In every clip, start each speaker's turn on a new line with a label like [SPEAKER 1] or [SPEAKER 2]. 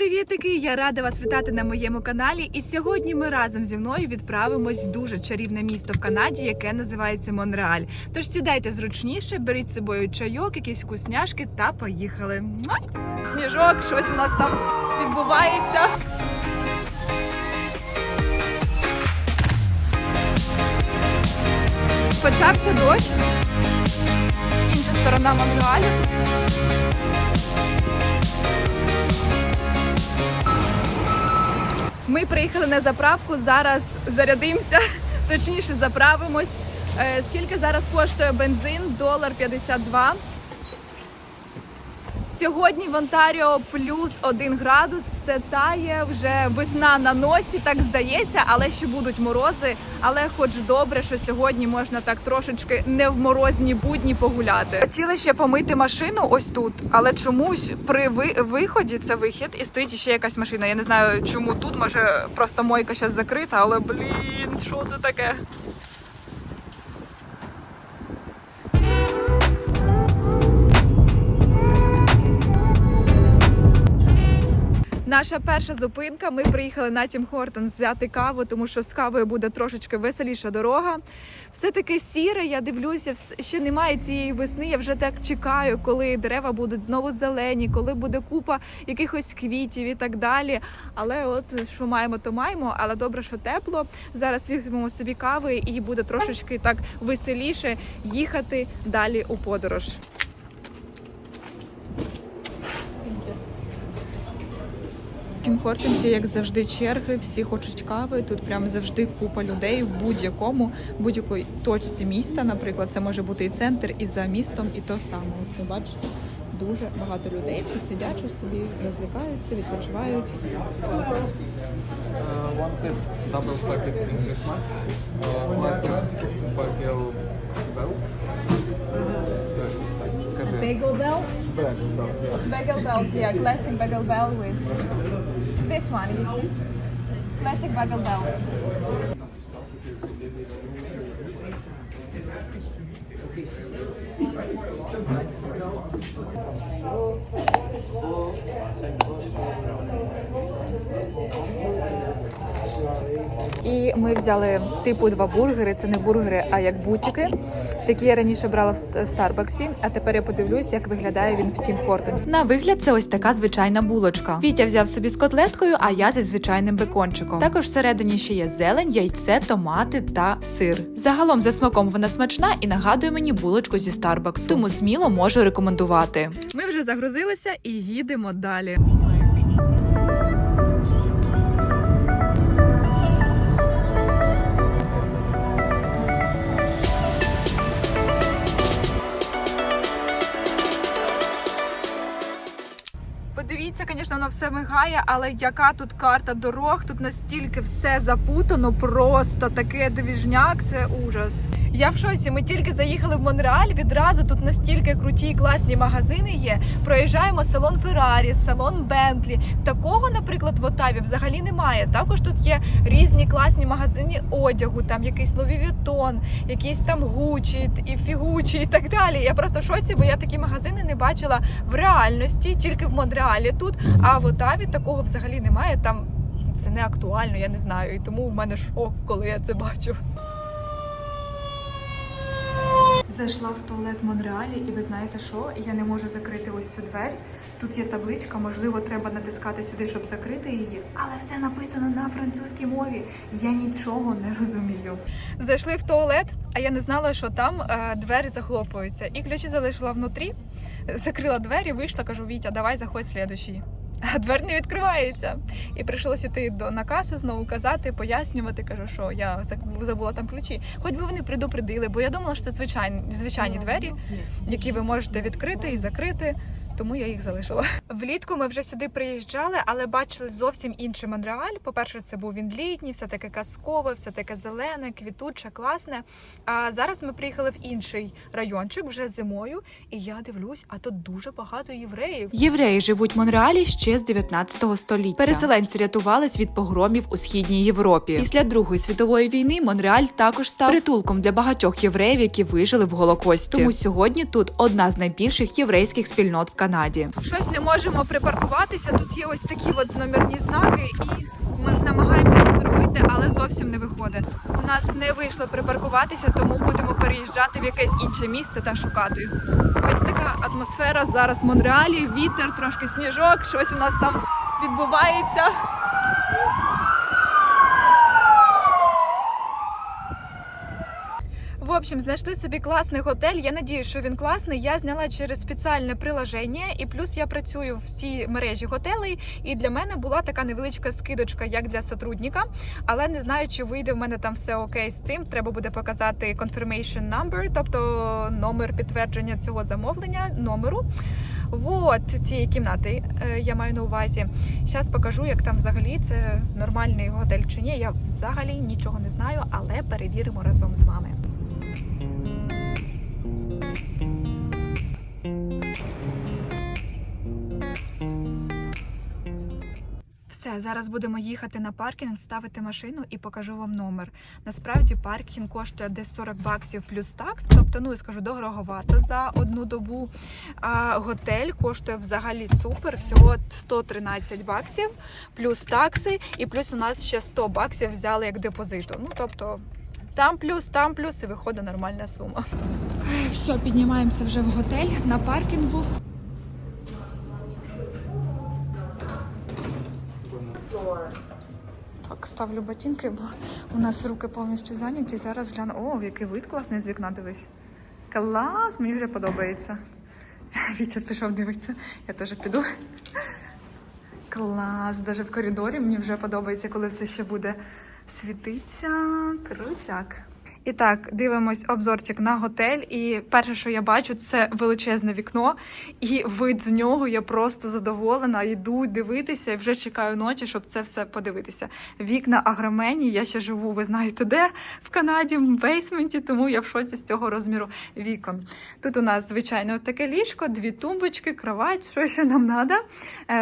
[SPEAKER 1] привітики! Я рада вас вітати на моєму каналі. І сьогодні ми разом зі мною відправимось в дуже чарівне місто в Канаді, яке називається Монреаль. Тож сідайте зручніше, беріть з собою чайок, якісь вкусняшки та поїхали. Сніжок, щось у нас там відбувається. Почався дощ. Інша сторона Монреалю. Ми приїхали на заправку. Зараз зарядимося, точніше заправимось. Е, Скільки зараз коштує бензин? Долар 52. Сьогодні в Онтаріо плюс один градус, все тає, вже весна на носі, так здається, але ще будуть морози. Але хоч добре, що сьогодні можна так трошечки не в морозні будні погуляти. Хотіли ще помити машину ось тут, але чомусь при ви- виході це вихід і стоїть ще якась машина. Я не знаю, чому тут, може просто мойка зараз закрита, але блін, що це таке? Наша перша зупинка. Ми приїхали на Тім Хортон взяти каву, тому що з кавою буде трошечки веселіша дорога. Все таке сіре. Я дивлюся, ще немає цієї весни. Я вже так чекаю, коли дерева будуть знову зелені, коли буде купа якихось квітів і так далі. Але от що маємо, то маємо. Але добре, що тепло. Зараз візьмемо собі кави і буде трошечки так веселіше їхати далі у подорож. Тім як завжди, черги, всі хочуть кави. Тут прям завжди купа людей в будь-якому, будь-якій точці міста. Наприклад, це може бути і центр, і за містом, і то саме. От ви бачите, дуже багато людей, чи сидять, чи собі розлікаються, відпочивають.
[SPEAKER 2] Uh, one is double stacked English. Uh, bagel bell. Скажи.
[SPEAKER 1] Bagel bell?
[SPEAKER 2] Bagel bell, yeah.
[SPEAKER 1] Bagel bell, yeah, classic bagel bell with this one, you see? Plastic buckle belt. І ми взяли типу два бургери. Це не бургери, а як бутики. Такі я раніше брала в Старбаксі, а тепер я подивлюсь, як виглядає він в Тім Хортонс. На вигляд це ось така звичайна булочка. Вітя взяв собі з котлеткою, а я зі звичайним бекончиком. Також всередині ще є зелень, яйце, томати та сир. Загалом за смаком вона смачна і нагадує мені булочку зі Старбаксу. Тому сміло можу рекомендувати. Ми вже загрузилися і їдемо далі. Подивіться, звісно, воно все мигає, але яка тут карта дорог? Тут настільки все запутано, просто таке двіжняк, це ужас. Я в шоці. Ми тільки заїхали в Монреаль. Відразу тут настільки круті і класні магазини є. Проїжджаємо салон Феррарі, салон Бентлі. Такого, наприклад, в Отаві взагалі немає. Також тут є різні класні магазини одягу, там якийсь Vuitton, якісь там Гучі і Фігучі і так далі. Я просто в шоці, бо я такі магазини не бачила в реальності, тільки в Монреалі тут. А в Отаві такого взагалі немає. Там це не актуально, я не знаю. І тому в мене шок, коли я це бачу. Зайшла в туалет в Монреалі, і ви знаєте що? Я не можу закрити ось цю двері. Тут є табличка, можливо, треба натискати сюди, щоб закрити її. Але все написано на французькій мові. Я нічого не розумію. Зайшли в туалет, а я не знала, що там е, двері захлопуються. І ключі залишила внутрі, закрила двері, вийшла, кажу, Вітя, давай заходь слідущий. А двері не відкривається. І прийшлося йти до на касу знову казати, пояснювати. Кажу, що я забула там ключі. Хоч би вони предупредили, бо я думала, що це звичайні, звичайні двері, які ви можете відкрити і закрити. Тому я їх залишила. Влітку ми вже сюди приїжджали, але бачили зовсім інший Монреаль. По-перше, це був він літній, все таке казкове, все таке зелене, квітуче, класне. А зараз ми приїхали в інший райончик вже зимою, і я дивлюсь, а тут дуже багато євреїв. Євреї живуть в Монреалі ще з 19 століття. Переселенці рятувались від погромів у східній Європі. Після Другої світової війни Монреаль також став притулком для багатьох євреїв, які вижили в Голокості. Тому сьогодні тут одна з найбільших єврейських спільнот в Канаді. Канаді. Щось не можемо припаркуватися. Тут є ось такі от номерні знаки, і ми намагаємося це зробити, але зовсім не виходить. У нас не вийшло припаркуватися, тому будемо переїжджати в якесь інше місце та шукати. Ось така атмосфера зараз в Монреалі. Вітер, трошки сніжок, щось у нас там відбувається. В общем, знайшли собі класний готель. Я надію, що він класний. Я зняла через спеціальне приложення, і плюс я працюю в цій мережі готелей. І для мене була така невеличка скидочка, як для сотрудника. Але не знаю, чи вийде в мене там все окей з цим. Треба буде показати confirmation number, тобто номер підтвердження цього замовлення, номеру. Вот цієї кімнати е, я маю на увазі. Зараз покажу, як там взагалі це нормальний готель чи ні. Я взагалі нічого не знаю, але перевіримо разом з вами. Все, зараз будемо їхати на паркінг, ставити машину і покажу вам номер. Насправді паркінг коштує десь 40 баксів плюс такс, тобто, ну я скажу, дороговато за одну добу. А готель коштує взагалі супер, всього 113 баксів, плюс такси, і плюс у нас ще 100 баксів взяли як депозиту. Ну тобто. Там плюс, там плюс і виходить нормальна сума. Все, піднімаємося вже в готель на паркінгу. Так, ставлю ботинки, бо у нас руки повністю зайняті. Зараз гляну. О, який вид класний з вікна дивись. Клас, мені вже подобається. Вітя пішов дивитися, я теж піду. Клас, навіть в коридорі мені вже подобається, коли все ще буде світитися. Крутяк. І так, дивимось обзорчик на готель. І перше, що я бачу, це величезне вікно. І вид з нього я просто задоволена. Йду дивитися і вже чекаю ночі, щоб це все подивитися. Вікна агромені. Я ще живу, ви знаєте, де в Канаді, в бейсменті, тому я в шоці з цього розміру вікон. Тут у нас, звичайно, таке ліжко, дві тумбочки, кровать, що ще нам треба.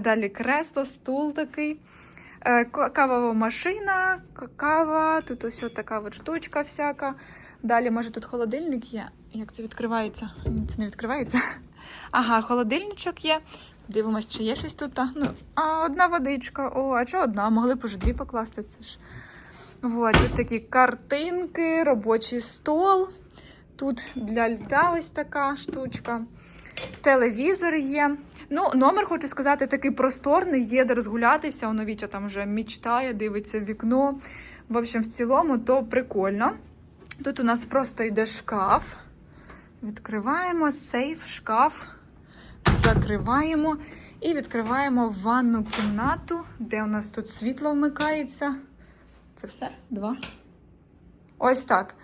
[SPEAKER 1] Далі кресло, стул такий. Е, Кавова машина, кава, тут ось така от штучка всяка. Далі, може, тут холодильник є. Як це відкривається? Це не відкривається. Ага, холодильничок є. Дивимось, чи є щось тут. Ну, а, одна водичка. О, а що одна? Могли б уже дві покласти. Це ж. Вот, тут такі картинки, робочий стол. Тут для льда ось така штучка. Телевізор є. Ну, номер, хочу сказати, такий просторний, є де розгулятися. Воно Вітя там вже мічтає, дивиться вікно. В общем, в цілому, то прикольно. Тут у нас просто йде шкаф. Відкриваємо сейф, шкаф, закриваємо і відкриваємо ванну кімнату, де у нас тут світло вмикається. Це все? Два. Ось так.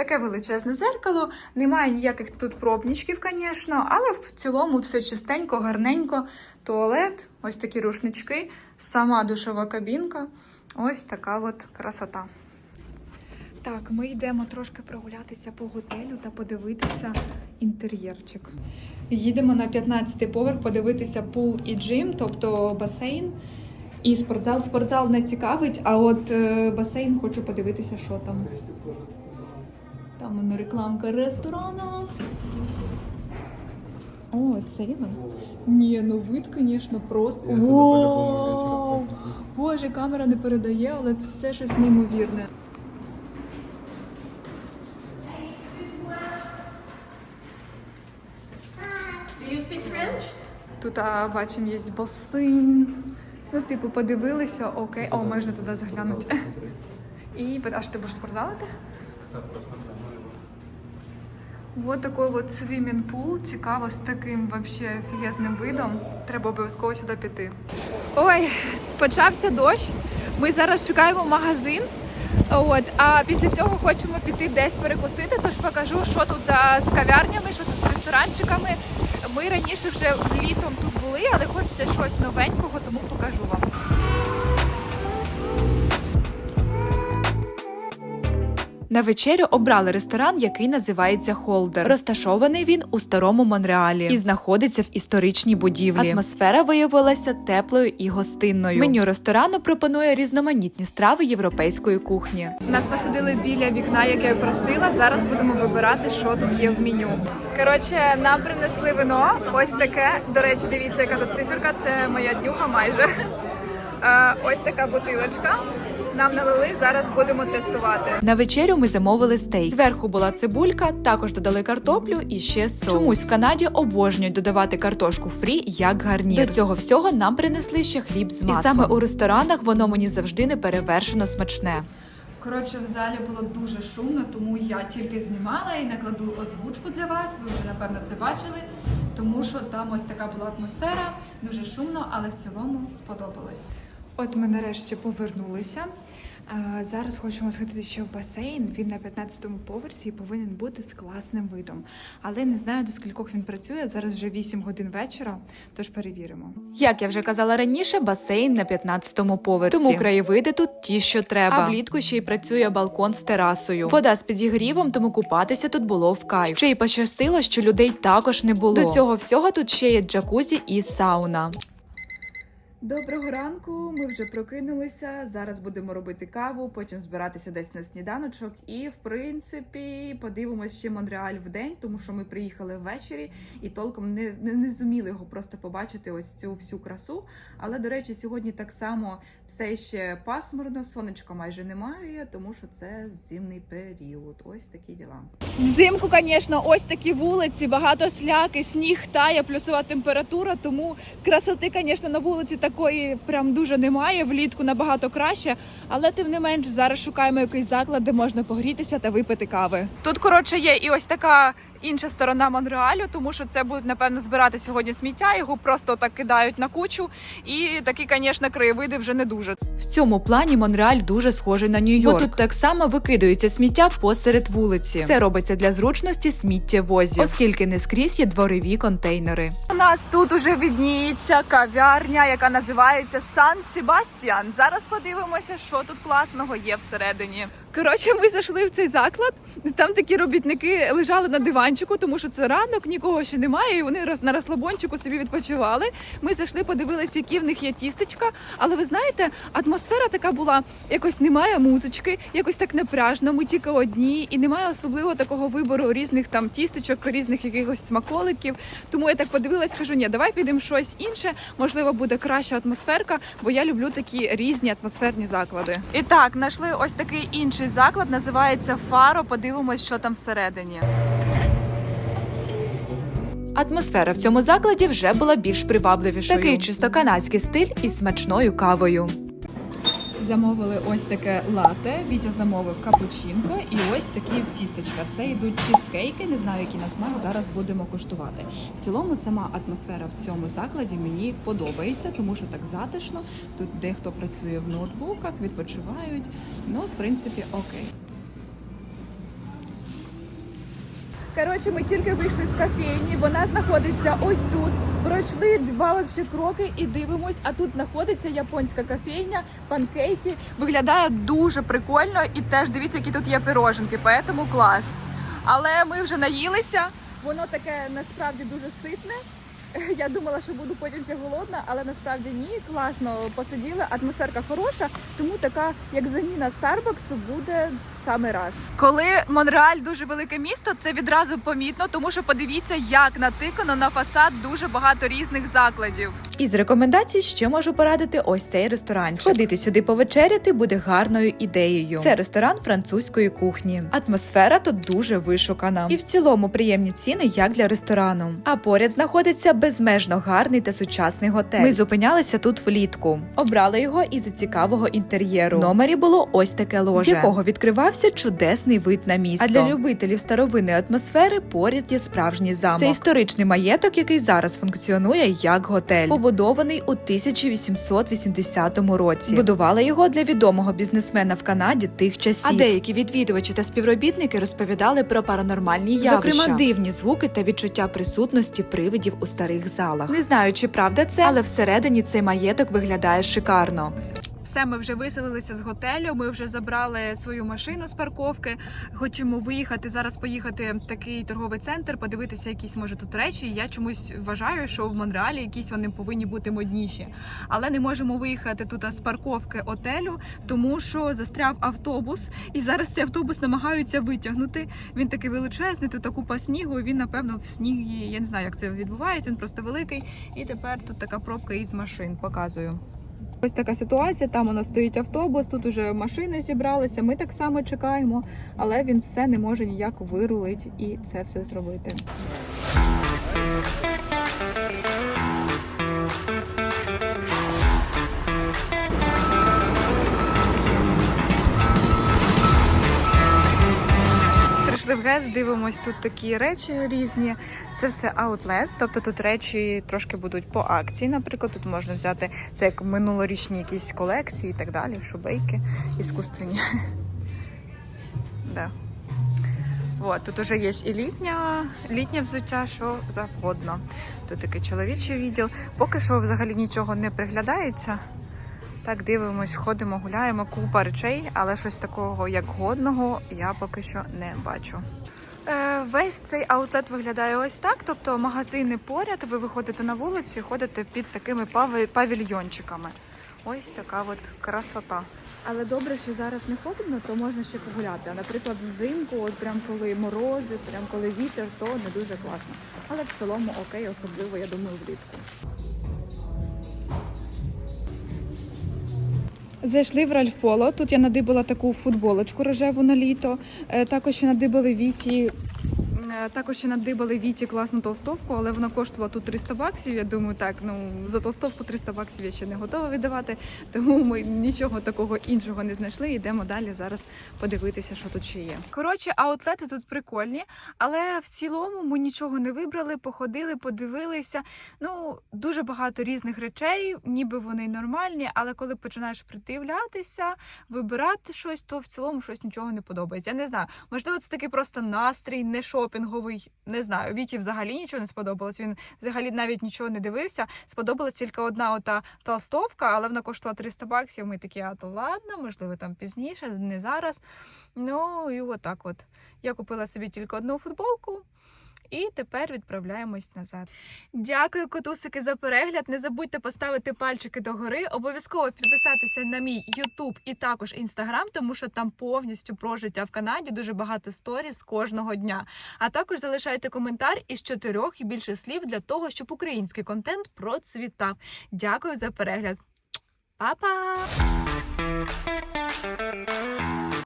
[SPEAKER 1] Таке величезне зеркало. Немає ніяких тут пробничків, звісно, але в цілому все чистенько, гарненько. Туалет, ось такі рушнички, сама душова кабінка. Ось така от красота. Так, ми йдемо трошки прогулятися по готелю та подивитися інтер'єрчик. Їдемо на 15-й поверх подивитися пул і джим, тобто басейн. І спортзал. Спортзал не цікавить, а от е, басейн хочу подивитися, що там. Там воно рекламка ресторану. О, сейвен. Ні, ну вид, звісно, просто.
[SPEAKER 2] Вечором
[SPEAKER 1] Боже, камера не передає, але це все щось неймовірне.
[SPEAKER 3] Do you speak French?
[SPEAKER 1] Тут а, бачимо, є басейн. Ну, типу, подивилися, окей. О, можна туди заглянути. І а що ти будеш спортзалити?
[SPEAKER 2] Так, просто.
[SPEAKER 1] Вот такой вот свімінг пул. Цікаво з таким вообще офігезним видом. Треба обов'язково сюди піти. Ой, почався дощ. Ми зараз шукаємо магазин. От, а після цього хочемо піти десь перекусити, тож покажу, що тут з кав'ярнями, що тут з ресторанчиками. Ми раніше вже літом тут були, але хочеться щось новенького, тому покажу вам.
[SPEAKER 4] На вечерю обрали ресторан, який називається Холдер. Розташований він у старому Монреалі і знаходиться в історичній будівлі. Атмосфера виявилася теплою і гостинною. Меню ресторану пропонує різноманітні страви європейської кухні. Нас посадили біля вікна, яке я просила. Зараз будемо вибирати, що тут є в меню. Коротше, нам принесли вино. Ось таке. До речі, дивіться, яка тут циферка. Це моя днюха майже. Е, Ось така бутилочка. Нам налили, зараз будемо тестувати. На вечерю ми замовили стейк. Зверху була цибулька, також додали картоплю і ще соус. Чомусь в Канаді обожнюють додавати картошку фрі як гарнір. До цього всього нам принесли ще хліб з маслом. І саме у ресторанах воно мені завжди не перевершено смачне. Коротше, в залі було дуже шумно, тому я тільки знімала і накладу озвучку для вас. Ви вже напевно це бачили, тому що там ось така була атмосфера, дуже шумно, але в цілому сподобалось. От ми нарешті повернулися. Зараз хочемо сходити ще в басейн. Він на 15-му поверсі і повинен бути з класним видом. Але не знаю до скількох він працює. Зараз вже 8 годин вечора, тож перевіримо. Як я вже казала раніше, басейн на 15-му поверсі. Тому краєвиди тут ті, що треба. А влітку ще й працює балкон з терасою. Вода з підігрівом, тому купатися тут було в кайф. Ще й пощастило, що людей також не було. До цього всього тут ще є джакузі і сауна. Доброго ранку. Ми вже прокинулися. Зараз будемо робити каву, потім збиратися десь на сніданочок. І в принципі подивимося ще Монреаль в день, тому що ми приїхали ввечері і толком не, не, не зуміли його просто побачити. Ось цю всю красу. Але до речі, сьогодні так само все ще пасмурно, сонечка майже немає, тому що це зимний період. Ось такі діла.
[SPEAKER 1] Взимку, звісно, ось такі вулиці, багато сляки, сніг тає, плюсова температура, тому красоти, звісно, на вулиці такої прям дуже немає. Влітку набагато краще, але тим не менш зараз шукаємо якийсь заклад, де можна погрітися та випити кави.
[SPEAKER 4] Тут, коротше, є і ось така інша сторона Монреалю, тому що це будуть, напевно, збирати сьогодні сміття, його просто так кидають на кучу. І такі, звісно, краєвиди вже не дуже. В цьому плані Монреаль дуже схожий на Нью-Йорк. Бо тут так само викидаються сміття посеред вулиці. Це робиться для зручності сміттєвозів, оскільки не скрізь є дворові контейнери. У нас тут уже відніється кав'ярня, яка називається Сан Себастьян. Зараз подивимося, що тут класного є всередині.
[SPEAKER 1] Коротше, ми зайшли в цей заклад. Там такі робітники лежали на диванчику, тому що це ранок, нікого ще немає. І вони на розслабончику собі відпочивали. Ми зайшли, подивилися, які в них є тістечка. Але ви знаєте, атмосфера така була: якось немає музички, якось так напряжно. Ми тільки одні, і немає особливо такого вибору різних там тістечок, різних якихось смаколиків. Тому я так подивилась, кажу, ні, давай підемо щось інше. Можливо, буде краща атмосферка, бо я люблю такі різні атмосферні заклади.
[SPEAKER 4] І так, знайшли ось такий інший заклад, називається Фаро. Подивимось, що там всередині. Атмосфера в цьому закладі вже була більш привабливішою. Такий чисто канадський стиль із смачною кавою.
[SPEAKER 1] Замовили ось таке лате. Вітя замовив капучинко і ось такі тістечка. Це йдуть чізкейки, не знаю, які на смак. Зараз будемо куштувати. В цілому сама атмосфера в цьому закладі мені подобається, тому що так затишно. Тут дехто працює в ноутбуках, відпочивають. Ну, в принципі, окей. Коротше, ми тільки вийшли з кофейні, вона знаходиться ось тут. Пройшли два лише кроки і дивимось, а тут знаходиться японська кофейня, панкейки.
[SPEAKER 4] Виглядає дуже прикольно і теж дивіться, які тут є пироженки, поэтому клас. Але ми вже наїлися.
[SPEAKER 1] Воно таке насправді дуже ситне. Я думала, що буду потім ще голодна, але насправді ні. Класно посиділи, атмосферка хороша, тому така, як заміна Старбаксу, буде саме раз.
[SPEAKER 4] Коли Монреаль дуже велике місто, це відразу помітно, тому що подивіться, як натикано на фасад дуже багато різних закладів. Із рекомендацій ще можу порадити ось цей ресторан. Сходити сюди повечеряти буде гарною ідеєю. Це ресторан французької кухні. Атмосфера тут дуже вишукана, і в цілому приємні ціни як для ресторану. А поряд знаходиться безмежно гарний та сучасний готель. Ми зупинялися тут влітку. Обрали його із-за цікавого інтер'єру. В номері було ось таке ложе, з якого відкривався чудесний вид на місто. А для любителів старовинної атмосфери поряд є справжній замок. Це історичний маєток, який зараз функціонує як готель, побудований у 1880 році. Будували його для відомого бізнесмена в Канаді тих часів. А деякі відвідувачі та співробітники розповідали про паранормальні явища, зокрема дивні звуки та відчуття присутності привидів у старих залах. Не знаю, чи правда це, але всередині цей маєток виглядає шикарно.
[SPEAKER 1] Все, ми вже виселилися з готелю. Ми вже забрали свою машину з парковки. Хочемо виїхати зараз. Поїхати в такий торговий центр, подивитися якісь може тут речі. Я чомусь вважаю, що в Монреалі якісь вони повинні бути модніші, але не можемо виїхати тут з парковки отелю, тому що застряв автобус, і зараз цей автобус намагаються витягнути. Він такий величезний, тут купа снігу. Він напевно в снігі. Я не знаю, як це відбувається. Він просто великий. І тепер тут така пробка із машин. Показую. Ось така ситуація. Там воно стоїть автобус, тут уже машини зібралися. Ми так само чекаємо, але він все не може ніяк вирулить і це все зробити. Прийшли в ГЕС, дивимось тут такі речі різні. Це все аутлет, тобто тут речі трошки будуть по акції. Наприклад, тут можна взяти це як минулорічні якісь колекції і так далі, шубейки іскусственні. Да. От, тут уже є і літня, літнє взуття, що завгодно. Тут такий чоловічий відділ. Поки що взагалі нічого не приглядається. Так дивимось, ходимо, гуляємо, купа речей, але щось такого як годного я поки що не бачу. Е, Весь цей аутлет виглядає ось так. Тобто магазини поряд, ви виходите на вулицю і ходите під такими павільйончиками. Ось така от красота. Але добре, що зараз не холодно, то можна ще погуляти. А наприклад, взимку, от прям коли морози, прям коли вітер, то не дуже класно. Але в цілому окей, особливо я думаю, влітку. Зайшли в Ральф Поло. Тут я надибала таку футболочку рожеву на літо. Е, Також надибали віті. Також ще надибали віті класну толстовку, але вона коштувала тут 300 баксів. Я думаю, так, ну за толстовку 300 баксів я ще не готова віддавати. Тому ми нічого такого іншого не знайшли. Йдемо далі зараз подивитися, що тут ще є. Коротше, аутлети тут прикольні, але в цілому ми нічого не вибрали, походили, подивилися. Ну, дуже багато різних речей, ніби вони нормальні, але коли починаєш придивлятися, вибирати щось, то в цілому щось нічого не подобається. Я не знаю. Можливо, це такий просто настрій, не шопінговий. Не знаю. Віті взагалі нічого не сподобалось. Він взагалі навіть нічого не дивився. Сподобалась тільки одна ота толстовка, але вона коштувала 300 баксів. Ми такі, а то ладно, можливо, там пізніше, не зараз. Ну і отак от. Я купила собі тільки одну футболку. І тепер відправляємось назад. Дякую, котусики, за перегляд. Не забудьте поставити пальчики догори. Обов'язково підписатися на мій YouTube і також Instagram, тому що там повністю про життя в Канаді дуже багато сторіс кожного дня. А також залишайте коментар із чотирьох і більше слів для того, щоб український контент процвітав. Дякую за перегляд. Па-па!